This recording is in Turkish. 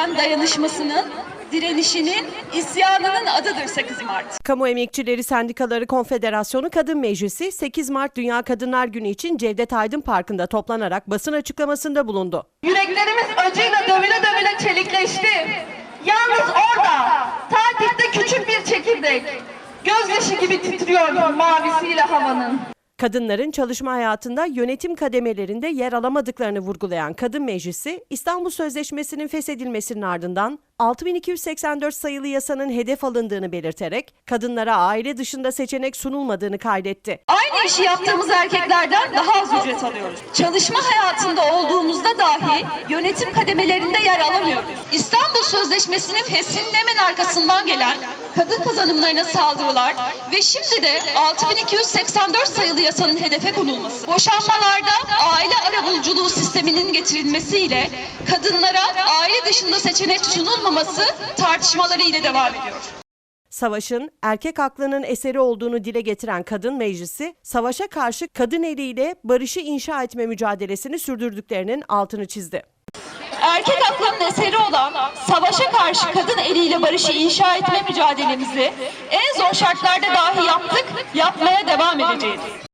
süren dayanışmasının, direnişinin, isyanının adıdır 8 Mart. Kamu Emekçileri Sendikaları Konfederasyonu Kadın Meclisi 8 Mart Dünya Kadınlar Günü için Cevdet Aydın Parkı'nda toplanarak basın açıklamasında bulundu. Yüreklerimiz acıyla dövüle dövüle çelikleşti. Yalnız orada, takipte küçük bir çekirdek. Gözyaşı gibi titriyor mavisiyle havanın. Kadınların çalışma hayatında yönetim kademelerinde yer alamadıklarını vurgulayan Kadın Meclisi, İstanbul Sözleşmesi'nin feshedilmesinin ardından 6284 sayılı yasanın hedef alındığını belirterek kadınlara aile dışında seçenek sunulmadığını kaydetti. Aynı işi yaptığımız erkeklerden daha az ücret alıyoruz. Çalışma hayatında olduğumuzda dahi yönetim kademelerinde yer alamıyoruz. İstanbul Sözleşmesi'nin feshinin arkasından gelen kadın kazanımlarına saldırılar ve şimdi de 6284 sayılı yasanın hedefe konulması. Boşanmalarda aile arabuluculuğu sisteminin getirilmesiyle kadınlara dışında seçenek sunulmaması tartışmaları ile devam ediyor. Savaşın erkek aklının eseri olduğunu dile getiren Kadın Meclisi, savaşa karşı kadın eliyle barışı inşa etme mücadelesini sürdürdüklerinin altını çizdi. erkek aklının eseri olan savaşa karşı kadın eliyle barışı inşa etme mücadelemizi en zor şartlarda dahi yaptık, yapmaya devam edeceğiz.